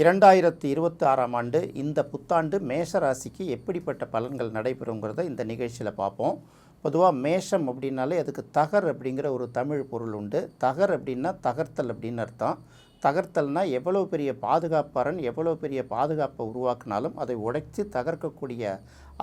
இரண்டாயிரத்தி இருபத்தி ஆறாம் ஆண்டு இந்த புத்தாண்டு மேஷ ராசிக்கு எப்படிப்பட்ட பலன்கள் நடைபெறுங்கிறத இந்த நிகழ்ச்சியில் பார்ப்போம். பொதுவாக மேஷம் அப்படின்னாலே அதுக்கு தகர் அப்படிங்கிற ஒரு தமிழ் பொருள் உண்டு. தகர் அப்படின்னா தகர்த்தல் அப்படின்னு அர்த்தம். தகர்த்தல்னால் எவ்வளோ பெரிய பாதுகாப்பாரன் எவ்வளோ பெரிய பாதுகாப்பை உருவாக்கினாலும் அதை உடைத்து தகர்க்கக்கூடிய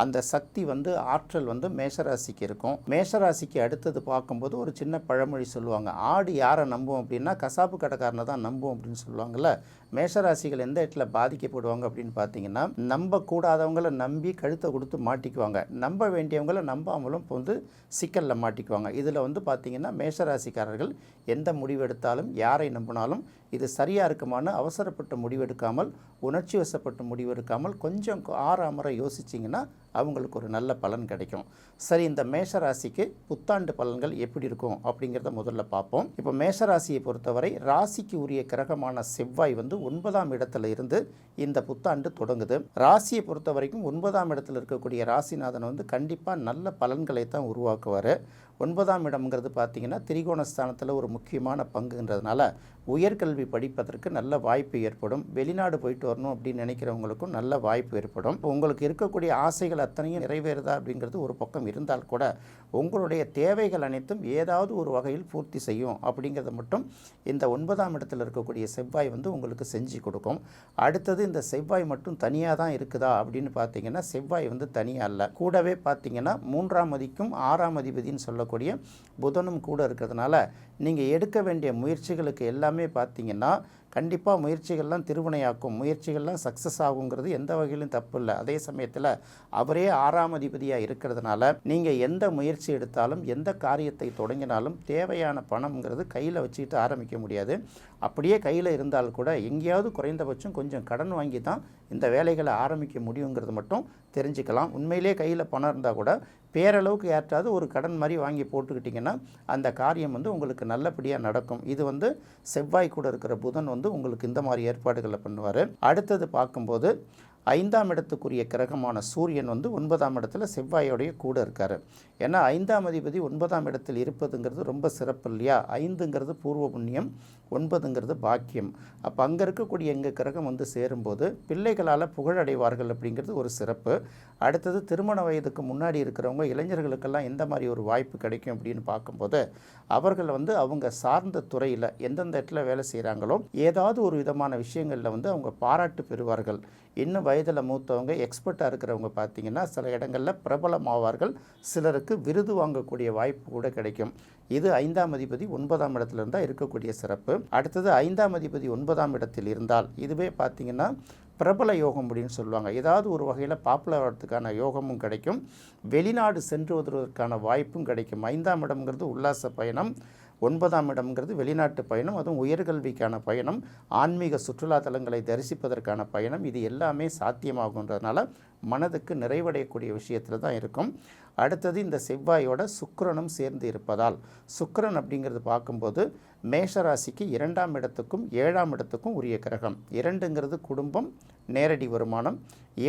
அந்த சக்தி வந்து ஆற்றல் வந்து மேஷராசிக்கு இருக்கும். மேஷராசிக்கு அடுத்தது பார்க்கும்போது ஒரு சின்ன பழமொழி சொல்லுவாங்க. ஆடு யாரை நம்பும் அப்படின்னா கசாப்பு கடைக்காரனை தான் நம்பும் அப்படின்னு சொல்லுவாங்கள்ல மேஷராசிகள் எந்த இடத்துல பாதிக்கப்படுவாங்க அப்படின்னு பார்த்தீங்கன்னா நம்பக்கூடாதவங்கள நம்பி கழுத்தை கொடுத்து மாட்டிக்குவாங்க. நம்ப வேண்டியவங்கள நம்பாமலும் இப்போ வந்து சிக்கலில் மாட்டிக்குவாங்க. இதில் வந்து பார்த்தீங்கன்னா மேஷராசிக்காரர்கள் எந்த முடிவெடுத்தாலும் யாரை நம்பினாலும் இது சரியாக இருக்குமான்னு அவசரப்பட்டு முடிவெடுக்காமல் உணர்ச்சி வசப்பட்டு முடிவெடுக்காமல் கொஞ்சம் ஆறாமற யோசிச்சிங்கன்னா அவங்களுக்கு ஒரு நல்ல பலன் கிடைக்கும். சரி இந்த மேஷராசிக்கு புத்தாண்டு பலன்கள் எப்படி இருக்கும் அப்படிங்கிறத முதல்ல பார்ப்போம். இப்போ மேஷராசியை பொறுத்தவரை ராசிக்கு உரிய கிரகமான செவ்வாய் வந்து ஒன்பதாம் இடத்துல இருந்து இந்த புத்தாண்டு தொடங்குது. ராசியை பொறுத்த வரைக்கும் ஒன்பதாம் இடத்துல இருக்கக்கூடிய ராசிநாதன் வந்து கண்டிப்பாக நல்ல பலன்களை தான் உருவாக்குவார். ஒன்பதாம் இடம்ங்கிறது பார்த்தீங்கன்னா திரிகோணஸ்தானத்தில் ஒரு முக்கியமான பங்குன்றதுனால உயர்கல்வி படிப்பதற்கு நல்ல வாய்ப்பு ஏற்படும். வெளிநாடு போயிட்டு வரணும் அப்படின்னு நினைக்கிறவங்களுக்கும் நல்ல வாய்ப்பு ஏற்படும். உங்களுக்கு இருக்கக்கூடிய ஆசைகள் அத்தனையும் நிறைவேறுதா அப்படிங்கிறது ஒரு பக்கம் இருந்தால் கூட உங்களுடைய தேவைகள் அனைத்தும் ஏதாவது ஒரு வகையில் பூர்த்தி செய்யும் அப்படிங்கிறத மட்டும் இந்த ஒன்பதாம் இடத்தில் இருக்கக்கூடிய செவ்வாய் வந்து உங்களுக்கு செஞ்சு கொடுக்கும். அடுத்தது இந்த செவ்வாய் மட்டும் தனியாக தான் இருக்குதா அப்படின்னு பார்த்தீங்கன்னா செவ்வாய் வந்து தனியாக இல்லை கூடவே பார்த்தீங்கன்னா மூன்றாம் அதிக்கும் ஆறாம் அதிபதின்னு சொல்லக்கூடிய புதனும் கூட இருக்கிறதுனால நீங்கள் எடுக்க வேண்டிய முயற்சிகளுக்கு எல்லாமே பார்த்தீங்கன்னா கண்டிப்பாக முயற்சிகள்லாம் திருவினையாக்கும் முயற்சிகள்லாம் சக்ஸஸ் ஆகுங்கிறது எந்த வகையிலும் தப்பு இல்லை. அதே சமயத்தில் அவரே ஆறாம் அதிபதியாக இருக்கிறதுனால நீங்கள் எந்த முயற்சி எடுத்தாலும் எந்த காரியத்தை தொடங்கினாலும் தேவையான பணம்ங்கிறது கையில் வச்சுக்கிட்டு ஆரம்பிக்க முடியாது. அப்படியே கையில் இருந்தால் கூட எங்கேயாவது குறைந்தபட்சம் கொஞ்சம் கடன் வாங்கி தான் இந்த வேலைகளை ஆரம்பிக்க முடியுங்கிறது மட்டும் தெரிஞ்சுக்கலாம். உண்மையிலே கையில் பணம் இருந்தால் கூட பேரளவுக்கு ஏற்றாவது ஒரு கடன் மாதிரி வாங்கி போட்டுக்கிட்டிங்கன்னா அந்த காரியம் வந்து உங்களுக்கு நல்லபடியாக நடக்கும். இது வந்து செவ்வாய் கூட இருக்கிற புதன் வந்து உங்களுக்கு இந்த மாதிரி ஏற்பாடுகளை பண்ணுவார். அடுத்தது பார்க்கும்போது ஐந்தாம் இடத்துக்குரிய கிரகமான சூரியன் வந்து ஒன்பதாம் இடத்துல செவ்வாயோடைய கூட இருக்கார். ஏன்னா ஐந்தாம் அதிபதி ஒன்பதாம் இடத்தில் இருப்பதுங்கிறது ரொம்ப சிறப்பு இல்லையா? ஐந்துங்கிறது பூர்வ புண்ணியம் ஒன்பதுங்கிறது பாக்கியம். அப்போ அங்கே இருக்கக்கூடிய எங்கள் கிரகம் வந்து சேரும்போது பிள்ளைகளால் புகழடைவார்கள் அப்படிங்கிறது ஒரு சிறப்பு. அடுத்தது திருமண வயதுக்கு முன்னாடி இருக்கிறவங்க இளைஞர்களுக்கெல்லாம் எந்த மாதிரி ஒரு வாய்ப்பு கிடைக்கும் அப்படின்னு பார்க்கும்போது அவர்கள் வந்து அவங்க சார்ந்த துறையில் எந்தெந்த இடத்துல வேலை செய்கிறாங்களோ ஏதாவது ஒரு விதமான விஷயங்களில் வந்து அவங்க பாராட்டு பெறுவார்கள். இன்னும் வயதில் மூத்தவங்க எக்ஸ்பர்ட்டாக இருக்கிறவங்க பார்த்தீங்கன்னா சில இடங்களில் பிரபலமாவார்கள். சிலருக்கு விருது வாங்கக்கூடிய வாய்ப்பு கூட கிடைக்கும். இது ஐந்தாம் அதிபதி ஒன்பதாம் இடத்துல இருந்தால் இருக்கக்கூடிய சிறப்பு. அடுத்தது ஐந்தாம் அதிபதி ஒன்பதாம் இடத்தில் இருந்தால் இதுவே பார்த்தீங்கன்னா பிரபல யோகம் அப்படின்னு சொல்லுவாங்க. ஏதாவது ஒரு வகையில் பாப்புலர் ஆகிறதுக்கான யோகமும் கிடைக்கும். வெளிநாடு சென்று வருவதற்கான வாய்ப்பும் கிடைக்கும். ஐந்தாம் இடம்ங்கிறது உல்லாச பயணம். ஒன்பதாம் இடம்ங்கிறது வெளிநாட்டு பயணம் அதுவும் உயர்கல்விக்கான பயணம் ஆன்மீக சுற்றுலா தலங்களை தரிசிப்பதற்கான பயணம் இது எல்லாமே சாத்தியமாகுன்றதுனால மனதுக்கு நிறைவடையக்கூடிய விஷயத்தில் தான் இருக்கும். அடுத்தது இந்த செவ்வாயோட சுக்கரனும் சேர்ந்து இருப்பதால் சுக்கரன் அப்படிங்கிறது பார்க்கும்போது மேஷராசிக்கு இரண்டாம் இடத்துக்கும் ஏழாம் இடத்துக்கும் உரிய கிரகம். இரண்டுங்கிறது குடும்பம் நேரடி வருமானம்.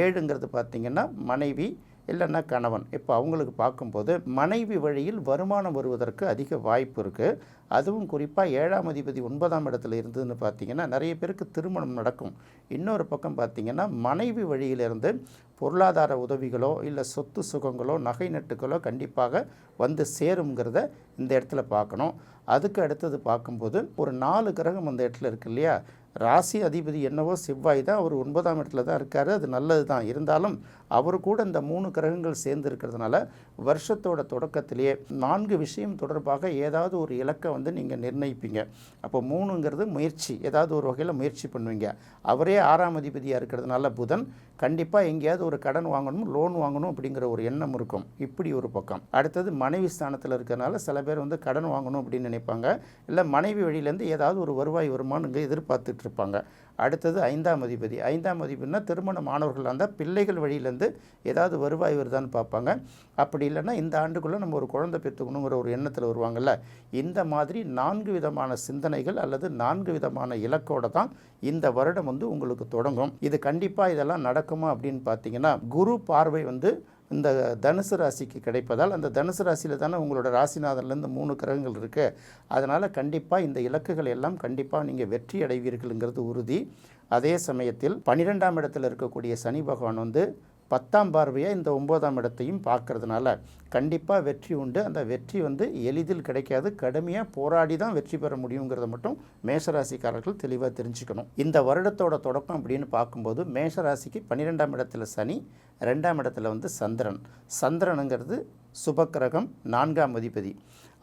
ஏழுங்கிறது பார்த்திங்கன்னா மனைவி இல்லைன்னா கணவன். இப்போ அவங்களுக்கு பார்க்கும்போது மனைவி வழியில் வருமானம் வருவதற்கு அதிக வாய்ப்பு இருக்குது அதுவும் குறிப்பாக ஏழாம் அதிபதி ஒன்பதாம் இடத்துல இருந்ததுன்னு பார்த்தீங்கன்னா நிறைய பேருக்கு திருமணம் நடக்கும். இன்னொரு பக்கம் பார்த்திங்கன்னா மனைவி வழியிலிருந்து பொருளாதார உதவிகளோ இல்லை சொத்து சுகங்களோ நகை நட்டுகளோ கண்டிப்பாக வந்து சேருங்கிறத இந்த இடத்துல பார்க்கணும். அதுக்கு அடுத்தது பார்க்கும்போது ஒரு நாலு கிரகம் அந்த இடத்துல இருக்கு இல்லையா? ராசி அதிபதி என்னவோ செவ்வாய் தான் அவர் ஒன்பதாம் இடத்துல தான் இருக்கார் அது நல்லது தான். இருந்தாலும் அவர் கூட இந்த மூணு கிரகங்கள் சேர்ந்து இருக்கிறதுனால வருஷத்தோட தொடக்கத்திலேயே நான்கு விஷயம் தொடர்பாக ஏதாவது ஒரு இலக்கை வந்து நீங்கள் நிர்ணயிப்பீங்க. அப்போ மூணுங்கிறது முயற்சி. ஏதாவது ஒரு வகையில் முயற்சி பண்ணுவீங்க. அவரே ஆறாம் அதிபதியாக இருக்கிறதுனால புதன் கண்டிப்பாக எங்கேயாவது ஒரு கடன் வாங்கணும் லோன் வாங்கணும் அப்படிங்கிற ஒரு எண்ணம் இருக்கும். இப்படி ஒரு பக்கம். அடுத்தது மனைவி ஸ்தானத்தில் இருக்கிறனால சில பேர் வந்து கடன் வாங்கணும் அப்படின்னு நினைப்பாங்க. இல்லை மனைவி வழியிலேருந்து ஏதாவது ஒரு வருவாய் வருமானம் இங்கே எதிர்பார்த்துட்டு இருப்பாங்க. அடுத்தது ஐந்தாம் அதிபதி. ஐந்தாம் அதிபதினா திருமண மாணவர்கள் இருந்தால் பிள்ளைகள் வழியிலேருந்து ஏதாவது வருவாய் வருதான்னு பார்ப்பாங்க. அப்படி இல்லைன்னா இந்த ஆண்டுக்குள்ளே நம்ம ஒரு குழந்தை பெற்றுக்கணுங்கிற ஒரு எண்ணத்தில் வருவாங்கல்ல. இந்த மாதிரி நான்கு விதமான சிந்தனைகள் அல்லது நான்கு விதமான இலக்கோட தான் இந்த வருடம் வந்து உங்களுக்கு தொடங்கும். இது கண்டிப்பாக இதெல்லாம் நடக்குமா அப்படின்னு பார்த்தீங்கன்னா குரு பார்வை வந்து இந்த தனுசு ராசிக்கு கிடைப்பதால் அந்த தனுசு ராசியில் தானே உங்களோட ராசிநாதன்லேருந்து மூணு கிரகங்கள் இருக்குது அதனால் கண்டிப்பாக இந்த இலக்குகள் எல்லாம் கண்டிப்பாக நீங்கள் வெற்றி அடைவீர்கள்ங்கிறது உறுதி. அதே சமயத்தில் பன்னிரெண்டாம் இடத்தில் இருக்கக்கூடிய சனி பகவான் வந்து பத்தாம் பார்வையாக இந்த ஒம்போதாம் இடத்தையும் பார்க்கறதுனால கண்டிப்பாக வெற்றி உண்டு. அந்த வெற்றி வந்து எளிதில் கிடைக்காது. கடுமையாக போராடி தான் வெற்றி பெற முடியுங்கிறத மட்டும் மேஷராசிக்காரர்கள் தெளிவாக தெரிஞ்சுக்கணும். இந்த வருடத்தோட தொடக்கம் அப்படின்னு பார்க்கும்போது மேஷராசிக்கு பன்னிரெண்டாம் இடத்துல சனி ரெண்டாம் இடத்துல வந்து சந்திரன். சந்திரனுங்கிறது சுபக்கிரகம் நான்காம் அதிபதி.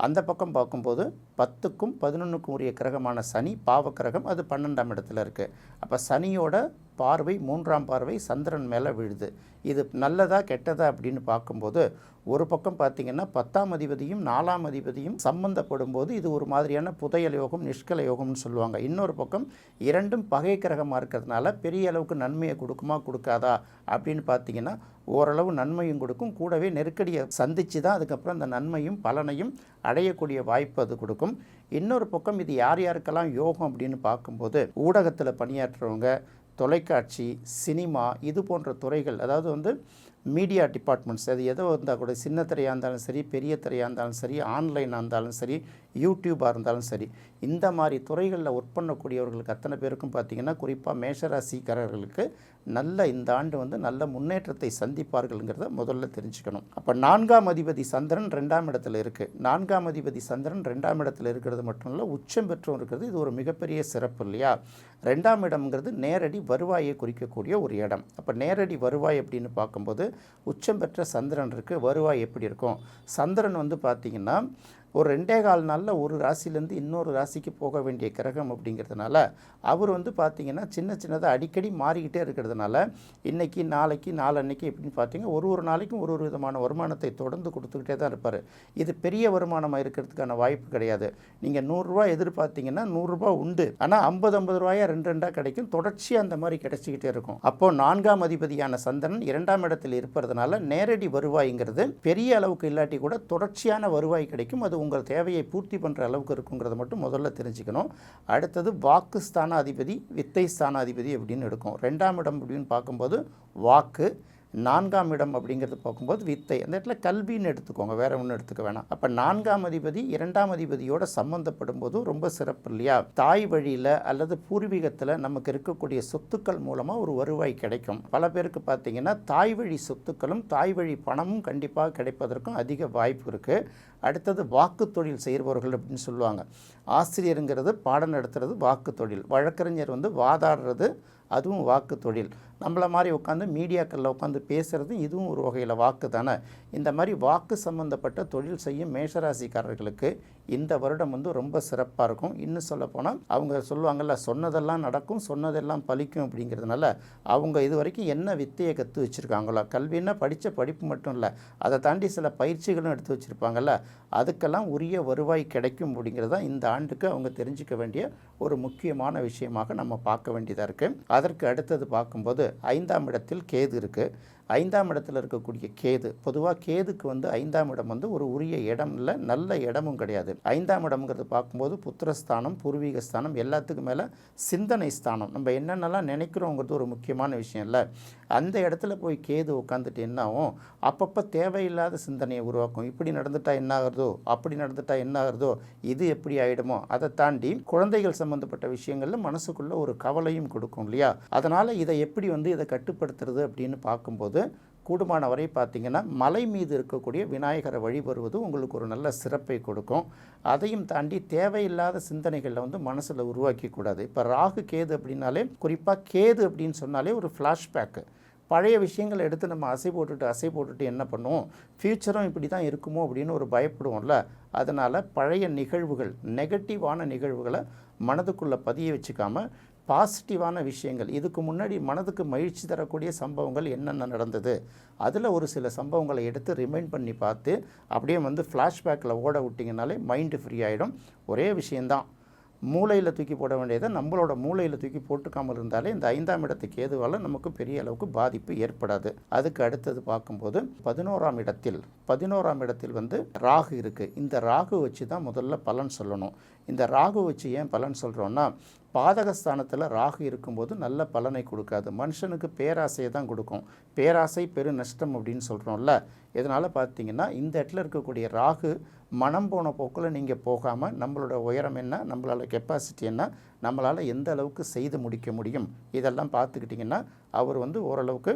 அந்த பக்கம் பார்க்கும்போது பத்துக்கும் பதினொன்றுக்கும் உரிய கிரகமான சனி பாவக்கிரகம் அது பன்னெண்டாம் இடத்துல இருக்குது அப்போ சனியோட பார்வை மூன்றாம் பார்வை சந்திரன் மேலே விழுது. இது நல்லதா கெட்டதா அப்படின்னு பார்க்கும்போது ஒரு பக்கம் பார்த்தீங்கன்னா பத்தாம் அதிபதியும் நாலாம் அதிபதியும் சம்பந்தப்படும் போது இது ஒரு மாதிரியான புதையல் யோகம் நிஷ்கல யோகம்னு சொல்லுவாங்க. இன்னொரு பக்கம் இரண்டும் பகை கிரகமாக இருக்கிறதுனால பெரிய அளவுக்கு நன்மையை கொடுக்குமா கொடுக்காதா அப்படின்னு பார்த்தீங்கன்னா ஓரளவு நன்மையும் கொடுக்கும். கூடவே நெருக்கடியை சந்தித்து தான் அதுக்கப்புறம் அந்த நன்மையும் பலனையும் அடையக்கூடிய வாய்ப்பு அது கொடுக்கும். இன்னொரு பக்கம் இது யார் யாருக்கெல்லாம் யோகம் அப்படின்னு பார்க்கும்போது ஊடகத்தில் பணியாற்றுறவங்க தொலைக்காட்சி சினிமா இது போன்ற துறைகள் அதாவது வந்து மீடியா டிபார்ட்மெண்ட்ஸ் அது எதோ இருந்தால் கூட சின்ன திரையாக இருந்தாலும் சரி பெரிய திரையாக இருந்தாலும் சரி ஆன்லைனாக இருந்தாலும் சரி யூடியூபாக இருந்தாலும் சரி இந்த மாதிரி துறைகளில் ஒர்க் பண்ணக்கூடியவர்களுக்கு அத்தனை பேருக்கும் பார்த்திங்கன்னா குறிப்பாக மேஷராசிக்காரர்களுக்கு நல்ல இந்த ஆண்டு வந்து நல்ல முன்னேற்றத்தை சந்திப்பார்கள்ங்கிறத முதல்ல தெரிஞ்சுக்கணும். அப்போ நான்காம் அதிபதி சந்திரன் ரெண்டாம் இடத்துல இருக்குது நான்காம் அதிபதி சந்திரன் ரெண்டாம் இடத்துல இருக்கிறது மட்டும் இல்லை உச்சம் பெற்றும் இருக்கிறது. இது ஒரு மிகப்பெரிய சிறப்பு இல்லையா? ரெண்டாம் இடம்ங்கிறது நேரடி வருவாயை குறிக்கக்கூடிய ஒரு இடம். அப்போ நேரடி வருவாய் அப்படின்னு பார்க்கும்போது உச்சம் பெற்ற சந்திரன் இருக்குது வருவாய் எப்படி இருக்கும்? சந்திரன் வந்து பார்த்திங்கன்னா ஒரு ரெண்டே கால் நாளில் ஒரு ராசிலேருந்து இன்னொரு ராசிக்கு போக வேண்டிய கிரகம் அப்படிங்கிறதுனால அவர் வந்து பார்த்திங்கன்னா சின்ன சின்னதாக அடிக்கடி மாறிக்கிட்டே இருக்கிறதுனால இன்றைக்கி நாளைக்கு நாளன்னைக்கு எப்படின்னு பார்த்தீங்கன்னா ஒரு ஒரு நாளைக்கும் ஒரு ஒரு விதமான வருமானத்தை தொடர்ந்து கொடுத்துக்கிட்டே தான் இருப்பார். இது பெரிய வருமானமாக இருக்கிறதுக்கான வாய்ப்பு கிடையாது. நீங்கள் நூறுரூவா எதிர்பார்த்தீங்கன்னா நூறுரூபா உண்டு. ஆனால் ஐம்பது ஐம்பது ரூபாயா ரெண்டு ரெண்டாக கிடைக்கும். தொடர்ச்சியாக அந்த மாதிரி கிடைச்சிக்கிட்டே இருக்கும். அப்போது நான்காம் அதிபதியான சந்திரன் இரண்டாம் இடத்தில் இருப்பதுனால நேரடி வருவாய்ங்கிறது பெரிய அளவுக்கு இல்லாட்டி கூட தொடர்ச்சியான வருவாய் கிடைக்கும். அது உங்கள் தேவையை பூர்த்தி பண்ணுற அளவுக்கு இருக்குங்கிறத மட்டும் முதல்ல தெரிஞ்சுக்கணும். அடுத்தது வாக்கு ஸ்தானாதிபதி வித்தை ஸ்தானாதிபதி அப்படின்னு எடுக்கும். ரெண்டாம் இடம் அப்படின்னு பார்க்கும்போது வாக்கு நான்காம் இடம் அப்படிங்கிறது பார்க்கும்போது வித்தை. அந்த இடத்துல கல்வின்னு எடுத்துக்கோங்க வேற ஒன்றும் எடுத்துக்க வேணாம். அப்போ நான்காம் அதிபதி இரண்டாம் அதிபதியோட சம்மந்தப்படும் போது ரொம்ப சிறப்பு இல்லையா? தாய் வழியில் அல்லது பூர்வீகத்தில் நமக்கு இருக்கக்கூடிய சொத்துக்கள் மூலமாக ஒரு வருவாய் கிடைக்கும். பல பேருக்கு பார்த்தீங்கன்னா தாய் வழி சொத்துக்களும் தாய் வழி பணமும் கண்டிப்பாக கிடைப்பதற்கும் அதிக வாய்ப்பு இருக்குது அடுத்தது வாக்கு தொழில் செய்கிறவர்கள் அப்படின்னு சொல்லுவாங்க. ஆசிரியருங்கிறது பாடம் நடத்துறது வாக்கு தொழில் வழக்கறிஞர் வந்து வாதாடுறது அதுவும் வாக்கு தொழில். நம்மள மாதிரி உட்காந்து மீடியாக்களில் உட்காந்து பேசுகிறது இதுவும் ஒரு வகையில் வாக்கு தானே. இந்த மாதிரி வாக்கு சம்மந்தப்பட்ட தொழில் செய்யும் மேஷராசிக்காரர்களுக்கு இந்த வருடம் வந்து ரொம்ப சிறப்பாக இருக்கும். இன்னும் சொல்லப்போனால் அவங்க சொல்லுவாங்கள்ல சொன்னதெல்லாம் நடக்கும் சொன்னதெல்லாம் பலிக்கும் அப்படிங்கிறதுனால அவங்க இது வரைக்கும் என்ன வித்தையை கற்று வச்சுருக்காங்களோ கல்வின்னா படித்த படிப்பு மட்டும் இல்லை அதை தாண்டி சில பயிற்சிகளும் எடுத்து வச்சுருப்பாங்கல்ல அதுக்கெல்லாம் உரிய வருவாய் கிடைக்கும் அப்படிங்கிறது தான் இந்த ஆண்டுக்கு அவங்க தெரிஞ்சுக்க வேண்டிய ஒரு முக்கியமான விஷயமாக நம்ம பார்க்க வேண்டியதாக இருக்குது அதற்கு அடுத்தது பார்க்கும்போது ஐந்தாம் இடத்தில் கேது இருக்குது ஐந்தாம் இடத்துல இருக்கக்கூடிய கேது பொதுவாக கேதுக்கு வந்து ஐந்தாம் இடம் வந்து ஒரு உரிய இடம் இல்லை நல்ல இடமும் கிடையாது. ஐந்தாம் இடம்ங்கிறது பார்க்கும்போது புத்திரஸ்தானம் பூர்வீக ஸ்தானம் எல்லாத்துக்கும் மேலே சிந்தனை ஸ்தானம். நம்ம என்னென்னலாம் நினைக்கிறோங்கிறது ஒரு முக்கியமான விஷயம் இல்லை. அந்த இடத்துல போய் கேது உட்காந்துட்டு என்ன ஆகும்? அப்பப்போ தேவையில்லாத சிந்தனையை உருவாக்கும். இப்படி நடந்துட்டா என்ன ஆகுறதோ? அப்படி நடந்துட்டா என்ன ஆகுறதோ? இது எப்படி ஆகிடுமோ அதை தாண்டி குழந்தைகள் சம்மந்தப்பட்ட விஷயங்களில் மனசுக்குள்ளே ஒரு கவலையும் கொடுக்கும் இல்லையா? அதனால் இதை எப்படி வந்து இதை கட்டுப்படுத்துறது அப்படின்னு பார்க்கும்போது கூடுமான வரை பார்த்தீங்கன்னா மலை மீது இருக்கக்கூடிய விநாயகரை வழிபடுவது உங்களுக்கு ஒரு நல்ல சிறப்பை கொடுக்கும். அதையும் தாண்டி தேவையில்லாத சிந்தனைகளில் வந்து மனசில் உருவாக்கக்கூடாது. இப்போ ராகு கேது அப்படின்னாலே குறிப்பாக கேது அப்படின்னு சொன்னாலே ஒரு ஃப்ளாஷ்பேக்கு பழைய விஷயங்களை எடுத்து நம்ம அசை போட்டுட்டு அசை போட்டுட்டு என்ன பண்ணுவோம்? ஃப்யூச்சரும் இப்படி தான் இருக்குமோ அப்படின்னு ஒரு பயப்படுவோம்ல. அதனால் பழைய நிகழ்வுகள் நெகட்டிவான நிகழ்வுகளை மனதுக்குள்ளே பதிய வச்சுக்காமல் பாசிட்டிவான விஷயங்கள் இதுக்கு முன்னாடி மனதுக்கு மகிழ்ச்சி தரக்கூடிய சம்பவங்கள் என்னென்ன நடந்தது அதில் ஒரு சில சம்பவங்களை எடுத்து ரிமைண்ட் பண்ணி பார்த்து அப்படியே வந்து ஃப்ளாஷ்பேக்கில் ஓட விட்டிங்கனாலே மைண்டு ஃப்ரீ ஆகிடும் ஒரே விஷயந்தான் மூளையில் தூக்கி போட வேண்டியதை நம்மளோட மூளையில் தூக்கி போட்டுக்காமல் இருந்தாலே இந்த ஐந்தாம் இடத்துக்கு ஏதுவால் நமக்கு பெரிய அளவுக்கு பாதிப்பு ஏற்படாது. அதுக்கு அடுத்தது பார்க்கும்போது பதினோராம் இடத்தில் பதினோராம் இடத்தில் வந்து ராகு இருக்குது இந்த ராகு வச்சு தான் முதல்ல பலன் சொல்லணும். இந்த ராகு வச்சு ஏன் பலன் சொல்கிறோன்னா பாதகஸ்தானத்தில் ராகு இருக்கும்போது நல்ல பலனை கொடுக்காது. மனுஷனுக்கு பேராசையை தான் கொடுக்கும். பேராசை பெரு நஷ்டம் அப்படின்னு சொல்கிறோம்ல இதனால் பார்த்தீங்கன்னா இந்த இடத்துல இருக்கக்கூடிய ராகு மனம் போன போக்கில் நீங்கள் போகாமல் நம்மளோட உயரம் என்ன நம்மளால் கெப்பாசிட்டி என்ன நம்மளால் எந்த அளவுக்கு செய்து முடிக்க முடியும் இதெல்லாம் பார்த்துக்கிட்டிங்கன்னா அவர் வந்து ஓரளவுக்கு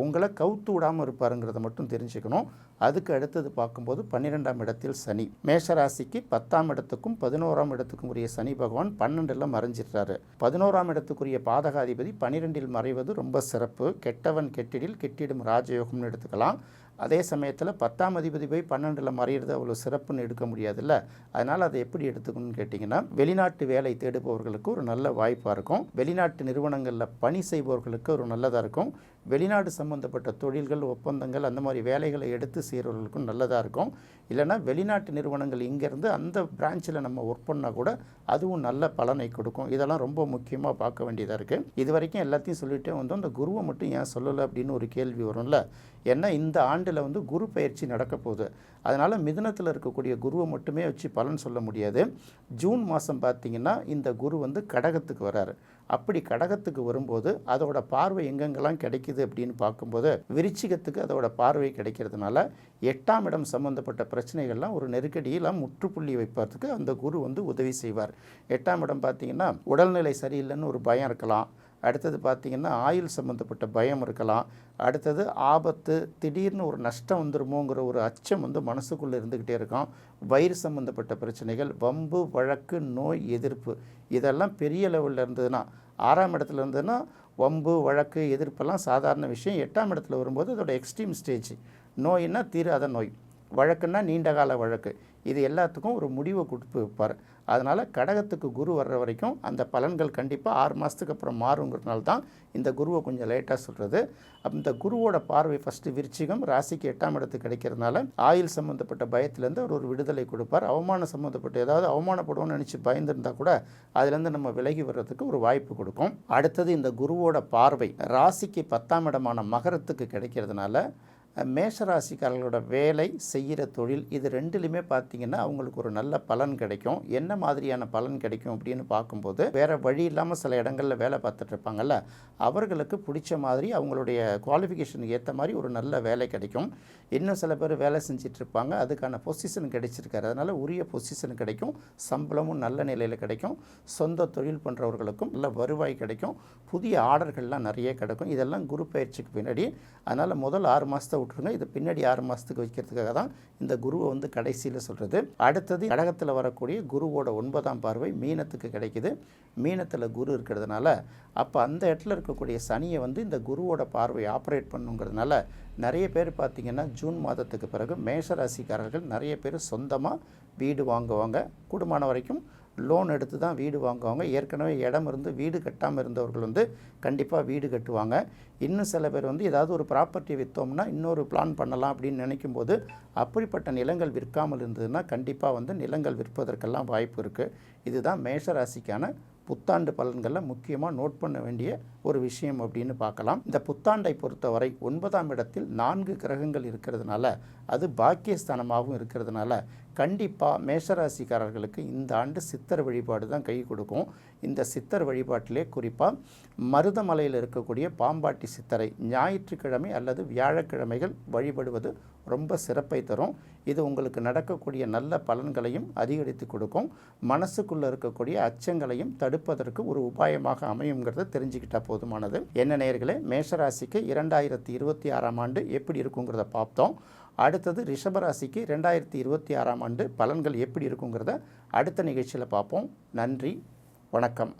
உங்களை கவுத்து விடாமல் இருப்பாருங்கிறத மட்டும் தெரிஞ்சுக்கணும். அதுக்கு அடுத்தது பார்க்கும்போது பன்னிரெண்டாம் இடத்தில் சனி. மேஷராசிக்கு பத்தாம் இடத்துக்கும் பதினோராம் இடத்துக்கும் உரிய சனி பகவான் பன்னெண்டில் மறைஞ்சிடுறாரு. பதினோராம் இடத்துக்குரிய பாதகாதிபதி பன்னிரெண்டில் மறைவது ரொம்ப சிறப்பு. கெட்டவன் கெட்டிடில் கெட்டிடும் ராஜயோகம்னு எடுத்துக்கலாம். அதே சமயத்தில் பத்தாம் அதிபதி போய் பன்னெண்டில் மறையிறது அவ்வளோ சிறப்புன்னு எடுக்க முடியாதுல்ல? அதனால் அதை எப்படி எடுத்துக்கணும்னு கேட்டிங்கன்னா வெளிநாட்டு வேலை தேடுபவர்களுக்கு ஒரு நல்ல வாய்ப்பாக இருக்கும். வெளிநாட்டு நிறுவனங்களில் பணி செய்பவர்களுக்கு ஒரு நல்லதாக இருக்கும். வெளிநாடு சம்மந்தப்பட்ட தொழில்கள் ஒப்பந்தங்கள் அந்த மாதிரி வேலைகளை எடுத்து செய்கிறவர்களுக்கும் நல்லதாக இருக்கும். இல்லைனா வெளிநாட்டு நிறுவனங்கள் இங்கேருந்து அந்த பிரான்ச்சில் நம்ம ஒர்க் பண்ணால் கூட அதுவும் நல்ல பலனை கொடுக்கும். இதெல்லாம் ரொம்ப முக்கியமாக பார்க்க வேண்டியதாக இருக்குது இது வரைக்கும் எல்லாத்தையும் சொல்லிகிட்டே வந்தோம். அந்த குருவை மட்டும் ஏன் சொல்லலை அப்படின்னு ஒரு கேள்வி வரும்ல? ஏன்னா இந்த ஆண்டில் வந்து குரு பயிற்சி நடக்க போகுது. அதனால் மிதுனத்தில் இருக்கக்கூடிய குருவை மட்டுமே வச்சு பலன் சொல்ல முடியாது. ஜூன் மாதம் பார்த்திங்கன்னா இந்த குரு வந்து கடகத்துக்கு வராரு. அப்படி கடகத்துக்கு வரும்போது அதோட பார்வை எங்கெங்கெல்லாம் கிடைக்குது அப்படின்னு பார்க்கும்போது விருச்சிகத்துக்கு அதோட பார்வை கிடைக்கிறதுனால எட்டாம் இடம் சம்மந்தப்பட்ட பிரச்சனைகள்லாம் ஒரு நெருக்கடியெல்லாம் முற்றுப்புள்ளி வைப்பதற்கு அந்த குரு வந்து உதவி செய்வார். எட்டாம் இடம் பார்த்திங்கன்னா உடல்நிலை சரியில்லைன்னு ஒரு பயம் இருக்கலாம். அடுத்தது பார்த்திங்கன்னா ஆயுள் சம்மந்தப்பட்ட பயம் இருக்கலாம். அடுத்தது ஆபத்து திடீர்னு ஒரு நஷ்டம் வந்துருமோங்கிற ஒரு அச்சம் வந்து மனசுக்குள்ளே இருந்துக்கிட்டே இருக்கும். வயிறு சம்மந்தப்பட்ட பிரச்சனைகள் வம்பு வழக்கு நோய் எதிர்ப்பு இதெல்லாம் பெரிய லெவலில் இருந்ததுன்னா ஆறாம் இடத்துல இருந்ததுன்னா வம்பு வழக்கு எதிர்ப்பெல்லாம் சாதாரண விஷயம். எட்டாம் இடத்துல வரும்போது அதோட எக்ஸ்ட்ரீம் ஸ்டேஜ் நோயின்னா தீராத நோய் வழக்குன்னா நீண்ட கால வழக்கு. இது எல்லாத்துக்கும் ஒரு முடிவை கொடுத்து வைப்பார். அதனால் கடகத்துக்கு குரு வர்ற வரைக்கும் அந்த பலன்கள் கண்டிப்பாக ஆறு மாதத்துக்கு அப்புறம் மாறுங்கிறதுனால தான் இந்த குருவை கொஞ்சம் லேட்டாக சொல்கிறது இந்த குருவோட பார்வை ஃபஸ்ட்டு விருச்சிகம் ராசிக்கு எட்டாம் இடத்துக்கு கிடைக்கிறதுனால ஆயில் சம்மந்தப்பட்ட பயத்துலேருந்து அவர் ஒரு விடுதலை கொடுப்பார். அவமானம் சம்மந்தப்பட்ட ஏதாவது அவமானப்படுவோம்னு நினச்சி பயந்துருந்தா கூட அதுலேருந்து நம்ம விலகி வர்றதுக்கு ஒரு வாய்ப்பு கொடுக்கும். அடுத்தது இந்த குருவோட பார்வை ராசிக்கு பத்தாம் இடமான மகரத்துக்கு கிடைக்கிறதுனால மேஷராசிக்காரர்களோட வேலை செய்கிற தொழில் இது ரெண்டுலையுமே பார்த்தீங்கன்னா அவங்களுக்கு ஒரு நல்ல பலன் கிடைக்கும். என்ன மாதிரியான பலன் கிடைக்கும் அப்படின்னு பார்க்கும்போது வேறு வழி இல்லாமல் சில இடங்களில் வேலை பார்த்துட்டு இருப்பாங்கல்ல அவர்களுக்கு பிடிச்ச மாதிரி அவங்களுடைய குவாலிஃபிகேஷனுக்கு ஏற்ற மாதிரி ஒரு நல்ல வேலை கிடைக்கும். இன்னும் சில பேர் வேலை செஞ்சுட்டு இருப்பாங்க அதுக்கான பொசிஷன் கிடைச்சிருக்காரு. அதனால் உரிய பொசிஷன் கிடைக்கும் சம்பளமும் நல்ல நிலையில் கிடைக்கும் சொந்த தொழில் பண்ணுறவர்களுக்கும் நல்ல வருவாய் கிடைக்கும் புதிய ஆர்டர்கள்லாம் நிறைய கிடைக்கும். இதெல்லாம் குரு பயிற்சிக்கு பின்னாடி அதனால் முதல் ஆறு மாதத்தை விட்ருங்க இது பின்னாடி ஆறு மாதத்துக்கு வைக்கிறதுக்காக தான் இந்த குருவை வந்து கடைசியில் சொல்கிறது அடுத்தது கடகத்தில் வரக்கூடிய குருவோட ஒன்பதாம் பார்வை மீனத்துக்கு கிடைக்குது. மீனத்தில் குரு இருக்கிறதுனால அப்போ அந்த இடத்துல இருக்கக்கூடிய சனியை வந்து இந்த குருவோட பார்வை ஆப்ரேட் பண்ணுங்கிறதுனால நிறைய பேர் பார்த்திங்கன்னா ஜூன் மாதத்துக்கு பிறகு மேஷராசிக்காரர்கள் நிறைய பேர் சொந்தமாக வீடு வாங்குவாங்க. கூடுமான வரைக்கும் லோன் எடுத்து தான் வீடு வாங்குவாங்க. ஏற்கனவே இடம் இருந்து வீடு கட்டாமல் இருந்தவர்கள் வந்து கண்டிப்பாக வீடு கட்டுவாங்க. இன்னும் சில பேர் வந்து ஏதாவது ஒரு ப்ராப்பர்ட்டி விற்றோம்னா இன்னொரு பிளான் பண்ணலாம் அப்படின்னு நினைக்கும் போது அப்படிப்பட்ட நிலங்கள் விற்காமல் இருந்ததுன்னா கண்டிப்பாக வந்து நிலங்கள் விற்பதற்கெல்லாம் வாய்ப்பு இருக்குது இதுதான் மேஷராசிக்கான புத்தாண்டு பலன்களில் முக்கியமாக நோட் பண்ண வேண்டிய ஒரு விஷயம் அப்படின்னு பார்க்கலாம். இந்த புத்தாண்டை பொறுத்தவரை ஒன்பதாம் இடத்தில் நான்கு கிரகங்கள் இருக்கிறதுனால அது பாக்கியஸ்தானமாகவும் இருக்கிறதுனால கண்டிப்பாக மேஷராசிக்காரர்களுக்கு இந்த ஆண்டு சித்தர் வழிபாடு தான் கை கொடுக்கும். இந்த சித்தர் வழிபாட்டிலே குறிப்பாக மருதமலையில் இருக்கக்கூடிய பாம்பாட்டி சித்தரை ஞாயிற்றுக்கிழமை அல்லது வியாழக்கிழமைகள் வழிபடுவது ரொம்ப சிறப்பை தரும். இது உங்களுக்கு நடக்கக்கூடிய நல்ல பலன்களையும் அதிகரித்து கொடுக்கும். மனசுக்குள்ளே இருக்கக்கூடிய அச்சங்களையும் தடுப்பதற்கு ஒரு உபாயமாக அமையுங்கிறத தெரிஞ்சுக்கிட்டால் போதுமானது. என்ன நேர்களே மேஷராசிக்கு இரண்டாயிரத்தி இருபத்தி ஆறாம் ஆண்டு எப்படி இருக்குங்கிறத பார்த்தோம். அடுத்தது ரிஷபராசிக்கு ரெண்டாயிரத்தி இருபத்தி ஆறாம் ஆண்டு பலன்கள் எப்படி இருக்குங்கிறத அடுத்த நிகழ்ச்சியில் பார்ப்போம். நன்றி வணக்கம்.